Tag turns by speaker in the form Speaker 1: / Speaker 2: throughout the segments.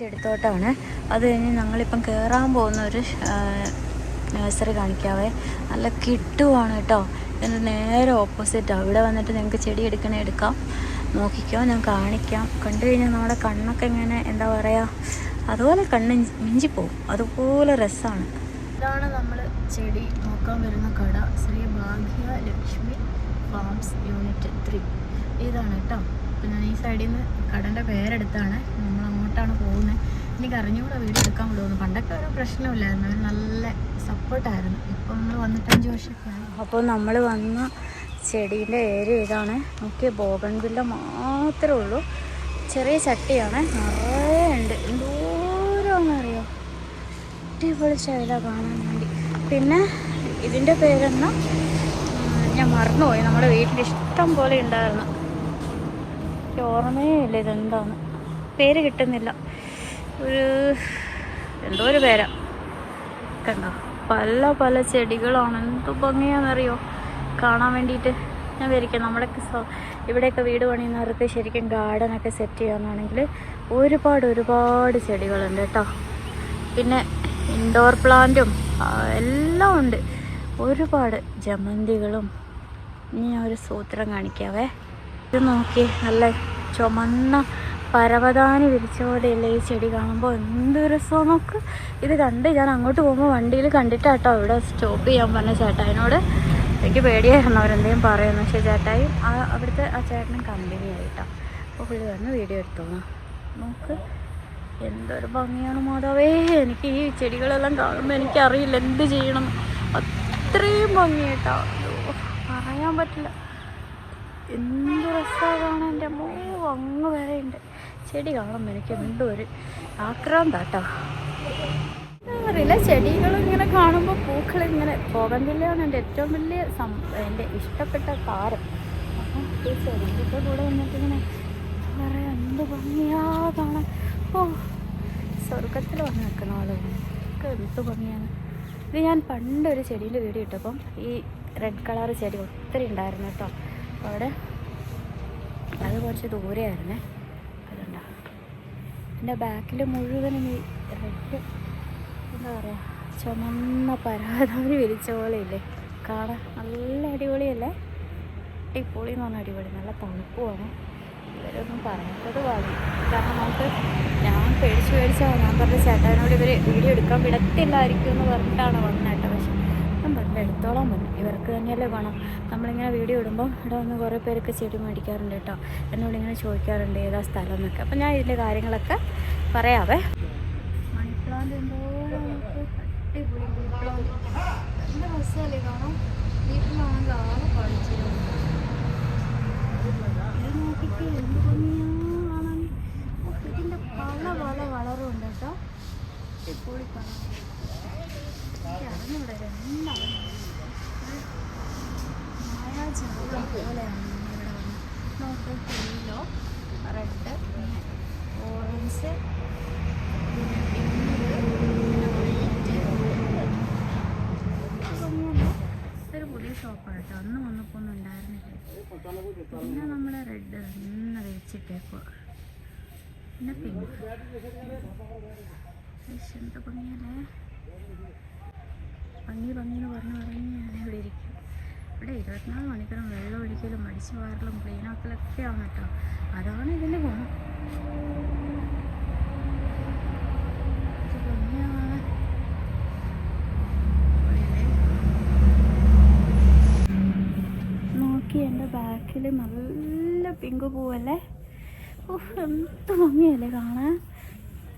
Speaker 1: ചെടിത്തോട്ടമാണ് അത് കഴിഞ്ഞ് ഞങ്ങളിപ്പം കയറാൻ പോകുന്ന ഒരു നഴ്സറി കാണിക്കാവേ. നല്ല കിട്ടുവാണ് കേട്ടോ. എന്റെ നേരെ ഓപ്പോസിറ്റാണ് ഇവിടെ വന്നിട്ട് നിങ്ങൾക്ക് ചെടി എടുക്കണേ എടുക്കാം. നോക്കിക്കോ ഞാൻ കാണിക്കാം. കണ്ടു കഴിഞ്ഞാൽ നമ്മുടെ കണ്ണൊക്കെ ഇങ്ങനെ എന്താ പറയുക അതുപോലെ കണ്ണ് മിഞ്ചിപ്പോവും അതുപോലെ രസമാണ് ഇതാണ് നമ്മൾ ചെടി. നോക്കാൻ വരുന്ന കട. ശ്രീ ഭാഗ്യ ലക്ഷ്മി ഫാംസ് യൂണിറ്റ് ത്രീ. ഇതാണ് കേട്ടോ. അപ്പം ഞാൻ ഈ സൈഡിൽ നിന്ന് കടന്റെ പേരെടുത്താണ്. അങ്ങോട്ടാണ് പോകുന്നത് എനിക്ക് അറിഞ്ഞുകൂടെ വീഡിയോ എടുക്കാൻ വിടുമെന്ന് പണ്ടൊക്കെ ഒരു പ്രശ്നമില്ലായിരുന്നു. നല്ല സപ്പോർട്ടായിരുന്നു. ഇപ്പം നമ്മൾ വന്നിട്ട് അഞ്ച് വർഷമൊക്കെയായി. അപ്പോൾ നമ്മൾ വന്ന ചെടീന്റെ ഏരിയ ഇതാണ്. നോക്കിയ ബോഗൺവില്ല മാത്രമേ ഉള്ളൂ. ചെറിയ ചട്ടിയാണ്. നിറയെ ഉണ്ട്. എന്തോരമെന്നറിയോ അടിപൊളി ശൈല കാണാൻ വേണ്ടി. പിന്നെ ഇതിന്റെ പേരെന്നാ ഞാൻ മറന്നുപോയി. നമ്മുടെ വീട്ടിൽ ഇഷ്ടം പോലെ ഉണ്ടായിരുന്നു. ഓർമ്മയേ ഇല്ല ഇതെന്താണ് പേര് കിട്ടുന്നില്ല. ഒരു എന്തോ ഒരു പേരാ. കണ്ടോ? പല പല ചെടികളാണ്. എന്ത് ഭംഗിയാണെന്നറിയോ കാണാൻ വേണ്ടിയിട്ട് ഞാൻ വിചാരിക്കാം നമ്മുടെയൊക്കെ ഇവിടെയൊക്കെ വീട് പണിയുന്നവർക്ക് ശരിക്കും ഗാർഡനൊക്കെ സെറ്റ് ചെയ്യാമെന്നാണെങ്കിൽ ഒരുപാട് ഒരുപാട് ചെടികളുണ്ട് കേട്ടോ. പിന്നെ ഇൻഡോർ പ്ലാന്റും എല്ലാം ഉണ്ട്. ഒരുപാട് ജമന്തികളും. ഇനി ഞാൻ ഒരു സൂത്രം കാണിക്കാവേ. ഇത് നോക്കി നല്ല ചുമന്ന പരവതാനി വിരിച്ച പോലെയല്ല ഈ ചെടി കാണുമ്പോൾ എന്ത് രസമാണ് നോക്ക്. ഇത് കണ്ട് ഞാൻ അങ്ങോട്ട് പോകുമ്പോൾ വണ്ടിയിൽ കണ്ടിട്ടാട്ടോ ഇവിടെ സ്റ്റോപ്പ് ചെയ്യാൻ പറഞ്ഞ ചേട്ടായിനോട്. എനിക്ക് പേടിയായിരുന്നു അവരെന്തെങ്കിലും പറയുന്നു. പക്ഷേ ചേട്ടായും ആ അവിടുത്തെ ആ ചേട്ടനും കമ്പനി അപ്പോൾ പുള്ളി വന്ന് വീഡിയോ എടുത്തോളാം. നോക്ക്. എന്തൊരു ഭംഗിയാണ് മാതാവേ. എനിക്ക് ഈ ചെടികളെല്ലാം കാണുമ്പോൾ എനിക്കറിയില്ല എന്ത് ചെയ്യണം. അത്രയും ഭംഗിയായിട്ടാ. പറയാൻ പറ്റില്ല. എന്ത് രസമാണ് എന്റെ അമ്മ അങ്ങ് വരെ ഉണ്ട് ചെടി കാണുമ്പോൾ എനിക്ക് എന്തോ ഒരു ആക്രാന്താട്ടോ. അറിയില്ല ചെടികൾ ഇങ്ങനെ കാണുമ്പോൾ പൂക്കൾ ഇങ്ങനെ പോകണ്ടില്ലാണ് എന്റെ ഏറ്റവും വലിയ സം എന്റെ ഇഷ്ടപ്പെട്ട താരം. അപ്പം ഈ ചെടികളുടെ കൂടെ വന്നിട്ട് ഇങ്ങനെ പറയാം എന്ത് ഭംഗിയാ കാണാൻ. ഓ സ്വർഗത്തിൽ വന്ന് നിൽക്കുന്ന ആളുകൾ എന്ത് ഭംഗിയാണ്. ഇത് ഞാൻ പണ്ടൊരു ചെടീന്റെ വീഡിയോ ഇട്ടപ്പം ഈ റെഡ് കളർ ചെടി ഒത്തിരി ഉണ്ടായിരുന്നു കേട്ടോ. അവിടെ അത് കുറച്ച് ദൂരെയായിരുന്നേ. എന്റെ ബാക്കിൽ മുഴുവനും ഈ റെഡ് എന്താ പറയുക ചുമന്ന പരാതാവിന് വിരിച്ച പോലെ ഇല്ലേ കാണാൻ നല്ല അടിപൊളിയല്ലേ? അടിപൊളി എന്ന് പറഞ്ഞാൽ അടിപൊളി നല്ല തണുപ്പുമാണ്. ഇവരൊന്നും പറയാത്തത് വാങ്ങി കാരണം നമുക്ക് ഞാൻ പേടിച്ച് പേടിച്ചാണ് ഞാൻ പറഞ്ഞ ചേട്ടനോട് ഇവർ വീഡിയോ എടുക്കാൻ വിടത്തില്ലായിരിക്കും എന്ന് പറഞ്ഞിട്ടാണ് വന്നേട്ടോ പക്ഷെ ഞാൻ പറഞ്ഞു എടുത്തോളാൻ പറ്റും ഇവർക്ക് തന്നെയല്ലേ വേണം നമ്മളിങ്ങനെ വീഡിയോ ഇടുമ്പോൾ ഇവിടെ വന്ന് കുറേ പേരൊക്കെ ചെടി മേടിക്കാറുണ്ട് കേട്ടോ. എന്നോട് ഇങ്ങനെ ചോദിക്കാറുണ്ട് ഏതാ സ്ഥലം എന്നൊക്കെ അപ്പം ഞാൻ ഇതിന്റെ കാര്യങ്ങളൊക്കെ പറയാവേ. മണി കാണാം കളറുണ്ട് കേട്ടോ. അടിപൊളി എന്താണ് മായാജാലം പോലെയാണ് ഇവിടെ വന്ന് നോക്ക് യെല്ലോ റെഡ് പിന്നെ ഓറഞ്ച് പിന്നെ പിന്നെ ഇതൊരു പുതിയ ഷോപ്പാണ് കേട്ടോ അന്ന് വന്നപ്പോൾ ഒന്നും ഉണ്ടായിരുന്നില്ല പിന്നെ നമ്മുടെ റെഡ് തന്നെ വെച്ചിട്ടേക്കുക പിന്നെ പിങ്ക് എന്താ ഭംഗിയല്ലേ ഭംഗി ഭംഗി എന്ന് പറഞ്ഞ് പറഞ്ഞ് ഞാൻ ഇവിടെ ഇരിക്കും. ഇവിടെ ഇരുപത്തിനാല് മണിക്കൂറും വെള്ളം ഒഴിക്കലും അടിച്ചു വാറലും ക്ലീനാക്കലൊക്കെയാണ് കേട്ടോ. അതാണ് ഇതിന്റെ ഗുണം? നോക്കി എന്റെ ബാക്കിൽ നല്ല പിങ്ക് പൂവല്ലേ? ഓഹ് എന്ത് ഭംഗിയല്ലേ കാണാൻ.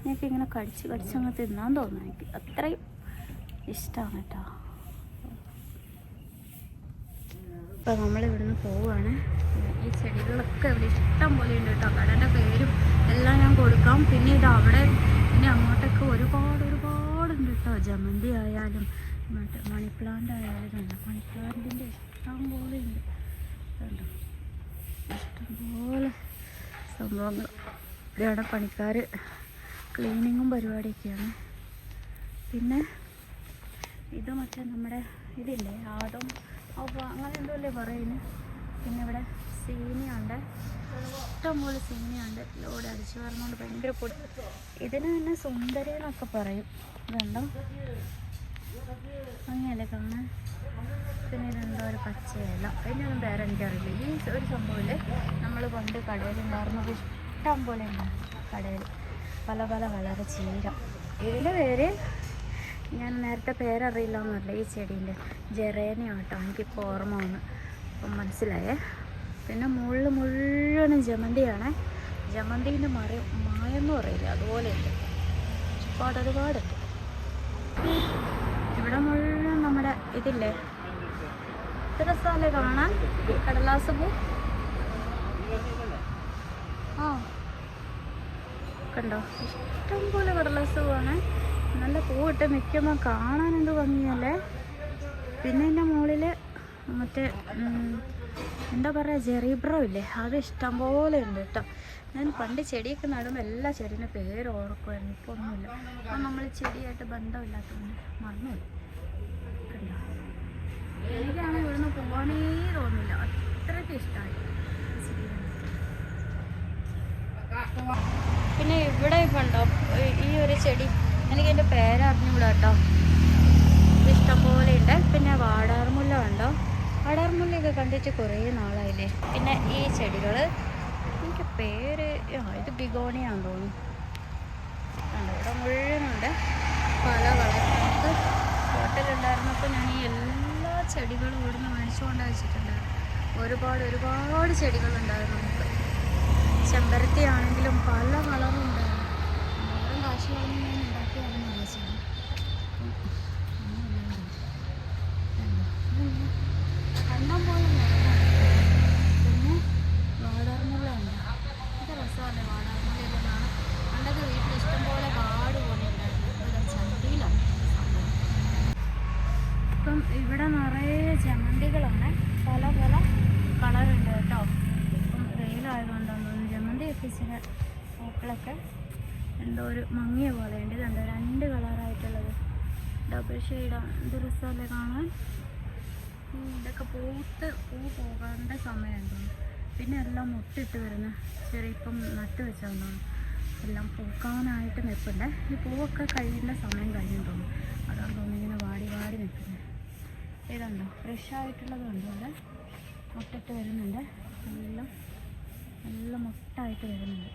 Speaker 1: എനിക്ക് ഇങ്ങനെ കടിച്ച് കടിച്ചങ്ങ് തിന്നാൻ തോന്നുന്നു എനിക്ക് അത്രയും ഇഷ്ടമാണ് കേട്ടോ ഇപ്പോൾ നമ്മൾ ഇവിടുന്ന് പോവുകയാണ് ഈ ചെടികളൊക്കെ ഇവിടെ ഇഷ്ടം പോലെ ഉണ്ട് കേട്ടോ കടയുടെ പേരും എല്ലാം ഞാൻ കൊടുക്കാം. പിന്നെ ഇത് അവിടെ പിന്നെ അങ്ങോട്ടൊക്കെ ഒരുപാട് ഉണ്ട് കേട്ടോ ജമന്തി ആയാലും മറ്റേ മണി പ്ലാന്റ് ആയാലും മണി പ്ലാന്റിന്റെ ഇഷ്ടം പോലെ ഉണ്ട്. കണ്ടോ? ഇഷ്ടംപോലെ സംഭവങ്ങൾ. ഇവിടെ പണിക്കാർ ക്ലീനിങ്ങും പരിപാടിയൊക്കെയാണ്. പിന്നെ ഇത് മറ്റേ നമ്മുടെ ഇതില്ലേ ആദം. അപ്പോൾ അങ്ങനെ എന്തോ അല്ലേ പറയുന്നത് പിന്നെ ഇവിടെ സീനിയുണ്ട്. ഇഷ്ടംപോലെ സീനിയുണ്ട്. ലോഡ് അടിച്ചു പറഞ്ഞുകൊണ്ട് ഭയങ്കര പൊടി. ഇതിന് തന്നെ സുന്ദരി എന്നൊക്കെ പറയും. ഇതുണ്ടോ? അങ്ങനെയല്ലേ കാണാൻ പിന്നെ ഇതെന്തോ ഒരു പച്ചയല്ല അതിനൊന്നും പേര് എനിക്കറിയില്ല. ഈ ഒരു സംഭവമില്ലേ? നമ്മൾ പണ്ട് കടയിലുണ്ടായിരുന്നത് ഇഷ്ടം പോലെ ഉണ്ടായിരുന്നു കടയിൽ പല പല കളറ് ചീര. ഇതിന്റെ പേര് ഞാൻ നേരത്തെ പേരറിയില്ല എന്നല്ല ഈ ചെടീന്റെ? ജെറേനയാണ് കേട്ടോ എനിക്കിപ്പോൾ ഓർമ്മ വന്ന്. അപ്പം മനസ്സിലായേ? പിന്നെ മുകളിൽ മുഴുവനും ജമന്തിയാണ്. ജമന്തിന്റെ മറി മായെന്ന് പറയില്ല? അതുപോലെയുണ്ട്. ഒരുപാട് ഒരുപാടുണ്ട്. ഇവിടെ മുഴുവൻ നമ്മുടെ ഇതില്ലേ? ഇത്ര സ്ഥലം കാണാൻ. കടലാസ് പൂ. ആ. കണ്ടോ? ഇഷ്ടം പോലെ കടലാസ് പൂവാണ്. നല്ല പൂവിട്ട് നിൽക്കുമ്പോൾ കാണാൻ എന്ത് ഭംഗിയല്ലേ? പിന്നെ എന്റെ മുകളിൽ മറ്റേ എന്താ പറയുക ജെറീബ്രോ ഇല്ലേ? അത് ഇഷ്ടം പോലെ ഉണ്ട് കേട്ടോ. ഞാൻ പണ്ട് ചെടിയൊക്കെ നടുമ്പോൾ എല്ലാ ചെടീന്റെ പേര് ഓർക്കുമായിരുന്നു ഇപ്പോൾ ഒന്നുമില്ല അപ്പം നമ്മൾ ചെടിയായിട്ട് ബന്ധമില്ലാത്തതുകൊണ്ട് മറന്നുപോയി. കണ്ടോ? എനിക്കാണ് ഇവിടുന്ന് പോകാനേ തോന്നില്ല അത്രയ്ക്ക് ഇഷ്ടമായി. പിന്നെ ഇവിടെ കണ്ടോ ഈ ഒരു ചെടി എനിക്ക് എന്റെ പേരറിഞ്ഞുകൂടാ കേട്ടോ ഇഷ്ടംപോലെ ഉണ്ട് പിന്നെ വാടാർമുല്ല ഉണ്ടോ വാടാർമുല്ലയൊക്കെ കണ്ടിട്ട് കുറേ നാളായില്ലേ. പിന്നെ ഈ ചെടികൾ എനിക്ക് പേര് ഇത് ബിഗോണിയാന്ന് തോന്നുന്നു. കണ്ടോ ഇവിടെ മുഴുവനുണ്ട്. പല നമുക്ക് ഹോട്ടലുണ്ടായിരുന്നപ്പോൾ ഞാൻ ഈ എല്ലാ ചെടികളും ഇവിടുന്ന് മേടിച്ചുകൊണ്ട് വെച്ചിട്ടുണ്ടായിരുന്നു. ഒരുപാട് ഒരുപാട് ചെടികളുണ്ടായിരുന്നു. നമുക്ക് ചെമ്പരത്തി ആണെങ്കിലും പല കളറും ഉണ്ടായിരുന്നു മോറും കാശിലാവുന്ന ഞാൻ ഉണ്ടാക്കിയായിരുന്നു വിചാരിച്ചത് കണ്ടം പോലെ നിറയെ. പിന്നെ വാടാർമുള്ള ഉണ്ട് ഇത് രസമല്ലേ വാടാർമുള്ള കാണാൻ പണ്ടൊക്കെ വീട്ടിൽ ഇഷ്ടംപോലെ കാട് പോലെ ഉണ്ടായിരുന്നു ഇവിടെ ചന്തിയിലാണ് സംഭവം ഇപ്പം ഇവിടെ നിറയെ ജമന്തികളാണ് പല പല കളറുണ്ട് കേട്ടോ ഇപ്പം വെയിലായതുകൊണ്ടാന്ന് തോന്നുന്നു ജമന്തിയൊക്കെ ഇച്ചിരി പൂക്കളൊക്കെ എന്തോ ഒരു മങ്ങിയ പോലെ ഉണ്ട് രണ്ടോ രണ്ട് കളറായിട്ടുള്ളത്. ഡബിൾ ഷെയ്ഡാണ് ഇത് രസമല്ലേ കാണാൻ ഇതൊക്കെ പൂത്ത് പൂ പോകേണ്ട സമയമുണ്ട്. പിന്നെ എല്ലാം മുട്ടിട്ട് വരുന്ന ചെറിയ ഇപ്പം നട്ട് വെച്ചാൽ എല്ലാം പൂക്കാനായിട്ട് നിൽപ്പുണ്ട്. ഈ പൂവൊക്കെ കഴിയേണ്ട സമയം കഴിഞ്ഞിട്ടുണ്ട് അതാണ് തോന്നുന്നു ഇങ്ങനെ വാടി വാടി നിൽക്കുന്നത്. ഇതുണ്ടോ ഫ്രഷ് ആയിട്ടുള്ളതുണ്ട് അവിടെ? മുട്ടിട്ട് വരുന്നുണ്ട്. എല്ലാം നല്ല മുട്ടായിട്ട് വരുന്നുണ്ട്.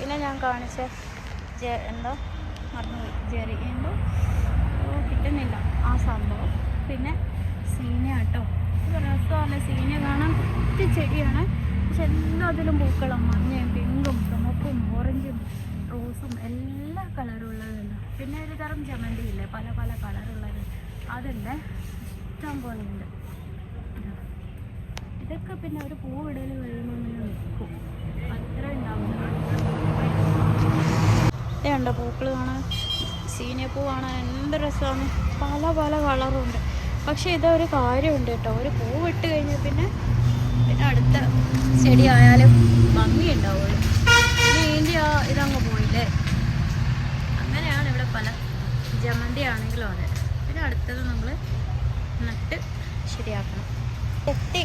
Speaker 1: പിന്നെ ഞാൻ കാണിച്ച എന്തോ? മറന്നുപോയി. ജെറി എന്തോ? കിട്ടുന്നില്ല. ആ സംഭവം. പിന്നെ സീന കേട്ടോ. രസമാണ്. സീന കാണാൻ കുത്തി ചെടിയാണ്. പക്ഷെ എല്ലാത്തിലും പൂക്കളും മഞ്ഞയും പിങ്കും ചുമപ്പും ഓറഞ്ചും റോസും എല്ലാ കളറും ഉള്ളതുണ്ട്. പിന്നെ ഒരു തരം ജമന്തി ഇല്ലേ? പല പല കളറുള്ളത് അതുണ്ട് ഇഷ്ടം പോലെ ഉണ്ട്. ഇതൊക്കെ പിന്നെ ഒരു പൂവിടൽ കഴിയുമ്പോൾ നിൽക്കും. അത്ര ഉണ്ടാവും ഇതുണ്ട് പൂക്കൾ കാണാൻ സീനിയ പൂ കാണാൻ എന്ത് രസമാണ്. പല പല കളറുണ്ട് പക്ഷേ ഇതൊരു കാര്യമുണ്ട് കേട്ടോ. ഒരു പൂ വിട്ട് കഴിഞ്ഞാൽ പിന്നെ പിന്നെ അടുത്ത ചെടി ആയാലും ഭംഗി ഉണ്ടാവുള്ളൂ ഇനി ഇതിന്റെ ആ ഇതങ്ങ് പോയില്ലേ? അങ്ങനെയാണ് ഇവിടെ പല ജമന്തി ആണെങ്കിലും അതെ. പിന്നെ അടുത്തത് നമ്മൾ നട്ട് ശരിയാക്കണം. എത്തി.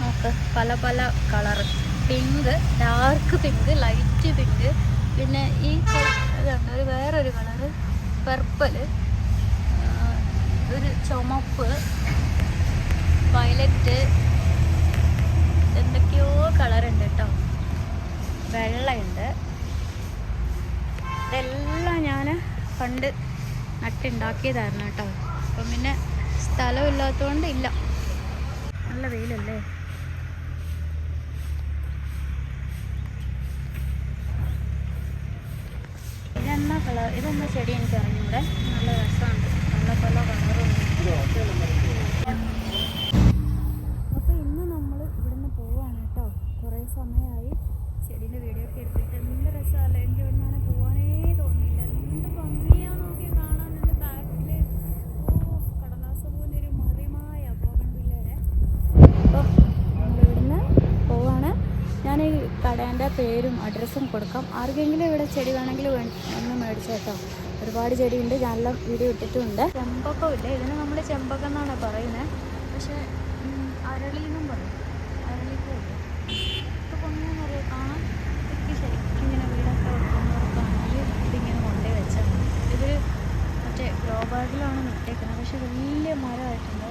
Speaker 1: നോക്ക് പല പല colour. Pink dark pink light pink. പിന്നെ ഈ ഇതുണ്ട് ഒരു വേറൊരു കളറ്. പർപ്പിൾ ഒരു ചുമപ്പ്. വയലറ്റ് എന്തൊക്കെയോ കളറുണ്ട് കേട്ടോ വെള്ളയുണ്ട്. ഇതെല്ലാം ഞാൻ പണ്ട് നട്ടുണ്ടാക്കിയതായിരുന്നു കേട്ടോ അപ്പം പിന്നെ സ്ഥലമില്ലാത്തതുകൊണ്ട് ഇല്ല. നല്ല വെയിലല്ലേ ഇതെന്നാ കളർ. ഇതെന്താ ചെടി എനിക്ക് അറിഞ്ഞൂടെ നല്ല രസമുണ്ട്. നല്ല പല കളറുണ്ട്. അപ്പോൾ ഇന്ന് നമ്മൾ ഇവിടുന്ന് പോവാണ് കേട്ടോ. കുറേ സമയമായി ചെടീന്റെ വീഡിയോ ഒക്കെ എടുത്തിട്ട്. എന്ത് രസമല്ലേ? എനിക്ക് ഇവിടുന്ന് പോകാനേ തോന്നിയില്ല. എന്ത് ഭംഗിയാ കടേന്റെ പേരും അഡ്രസ്സും കൊടുക്കാം. ആർക്കെങ്കിലും ഇവിടെ ചെടി വേണമെങ്കിൽ ഒന്ന് മേടിച്ചേട്ടോ ഒരുപാട് ചെടിയുണ്ട്. ഞാനെല്ലാം വീഡിയോ ഇട്ടിട്ടുണ്ട്. ചെമ്പക്കം ഇല്ലേ? ഇതിന് നമ്മൾ ചെമ്പക്കം എന്നാണ് പറയുന്നത് പക്ഷേ അരളി എന്നും പറയും. അരളിക്കും ഇപ്പോൾ പൊങ്ങിയെന്ന് പറയുക കാണാൻ ഇതൊക്കെ ഇങ്ങനെ വീടൊക്കെ വെക്കുന്നവർക്കാണെങ്കിൽ ഇതിങ്ങനെ കൊണ്ടേ വെച്ചാൽ മതി. ഇവർ മറ്റേ ഗ്രോ ബാഗിലാണ് നട്ടേക്കുന്നത്. പക്ഷെ വലിയ മരമായിട്ടുണ്ട്.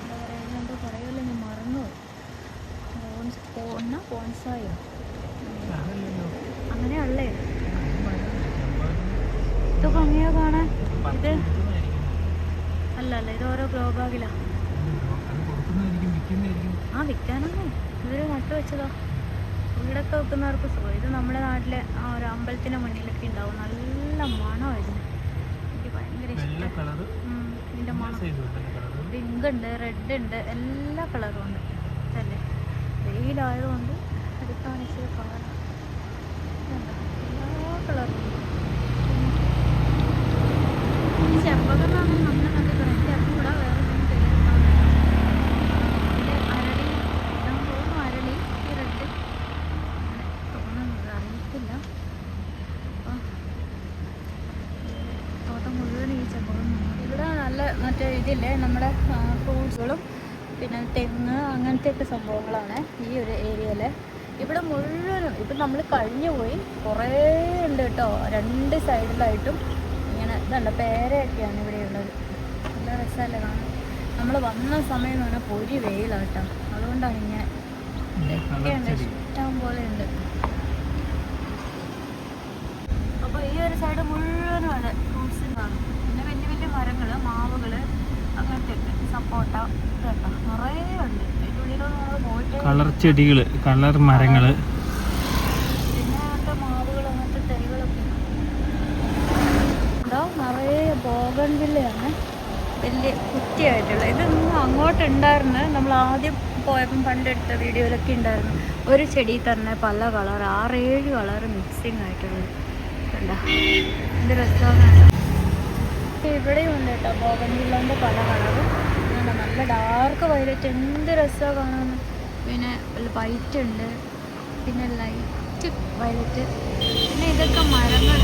Speaker 1: എന്താ പറയുക? എന്തോ പറയുമല്ലോ ഞാൻ മറന്നുപോയി. ബോൺസ് പോണ്ണ ബോൺസായോ അങ്ങനെയല്ലേ ഇത് ഭംഗിയോ കാണാൻ ഇത് അല്ല അല്ല ഇത് ഓരോ ഗ്രോ ബാഗിലാണ് ആ വിൽക്കാനാണോ. ഇവർ നട്ടു വെച്ചതോ. ഇവിടൊക്കെ വെക്കുന്നവർക്ക് സുഖം. ഇത് നമ്മുടെ നാട്ടിലെ ആ ഒരു അമ്പലത്തിന്റെ മുന്നിലൊക്കെ ഉണ്ടാവും. നല്ല മണമായിരുന്നു എനിക്ക് ഭയങ്കര ഇഷ്ടം. ഇതിന്റെ മണം. പിങ്ക് ഉണ്ട് റെഡ് ഉണ്ട് എല്ലാ കളറും ഉണ്ട്. അല്ലേ? വെയിലായതുകൊണ്ട് എടുക്കാൻ ഇച്ചിരി പാടാണ് ഇതുണ്ടോ? എല്ലാ കളറും ഉണ്ട് ഈ ചെമ്പകം എന്നാണ് നമ്മൾ കണ്ടിട്ടുള്ളത് എനിക്ക് അറിഞ്ഞൂടാ വേറെ ഒന്നും പേരെന്താണെന്ന് ഇതിൽ അരളി ഇതാന്ന് തോന്നുന്നു അരളി ഈ റെഡ് അങ്ങനെ തോന്നുന്നത് അറിയത്തില്ല അപ്പം തോട്ടം മുഴുവൻ ഈ ചെമ്പകം ഇവിടെ നല്ല മറ്റേ ഇതില്ലേ നമ്മുടെ ഫ്രൂട്ട്സുകളും പിന്നെ തെങ്ങ് അങ്ങനത്തെയൊക്കെ സംഭവങ്ങളാണ് ഈ ഒരു ഏരിയയിൽ ഇവിടെ മുഴുവനും ഇപ്പം നമ്മൾ കഴിഞ്ഞു പോയി കുറേ ഉണ്ട് കേട്ടോ. രണ്ട് സൈഡിലായിട്ടും ഇങ്ങനെ ഇതുണ്ട് പേരയൊക്കെയാണ് ഇവിടെയുള്ളത് നല്ല രസമല്ലേ കാണാൻ? നമ്മൾ വന്ന സമയം എന്ന് പറഞ്ഞാൽ പൊരി വെയിലാണ് കേട്ടോ. അതുകൊണ്ടാണ് ഇങ്ങനെ ഇതൊക്കെയുണ്ട് ഇഷ്ടം പോലെ ഉണ്ട്. അപ്പോൾ ഈ ഒരു സൈഡ് മുഴുവനും അതെ ഫ്രൂട്ട്സും കാണും പിന്നെ വലിയ വലിയ മരങ്ങൾ മാവുകൾ ഒക്കെ പോയിട്ട്
Speaker 2: കളർ ചെടികൾ കളർ
Speaker 1: മരങ്ങൾ ഇതൊന്നും അങ്ങോട്ട് ഉണ്ടായിരുന്നു നമ്മൾ ആദ്യം പോയപ്പം പണ്ടെടുത്ത വീഡിയോയിലൊക്കെ ഉണ്ടായിരുന്നു. ഒരു ചെടി തന്നെ പല കളർ ആറേഴ് കളർ മിക്സിങ് ആയിട്ടുള്ളത്. കണ്ടോ? എന്ത് രസമാണ്. ഇവിടെയും ഉണ്ട് കേട്ടോ. ബോഗൻവില്ലന്റെ പല കളറും. നല്ല ഡാർക്ക് വയലറ്റ് എന്ത് രസമാണ് കാണാൻ. പിന്നെ വൈറ്റ് ഉണ്ട്. പിന്നെ ലൈറ്റ് വയലറ്റ് പിന്നെ ഇതൊക്കെ മരങ്ങൾ.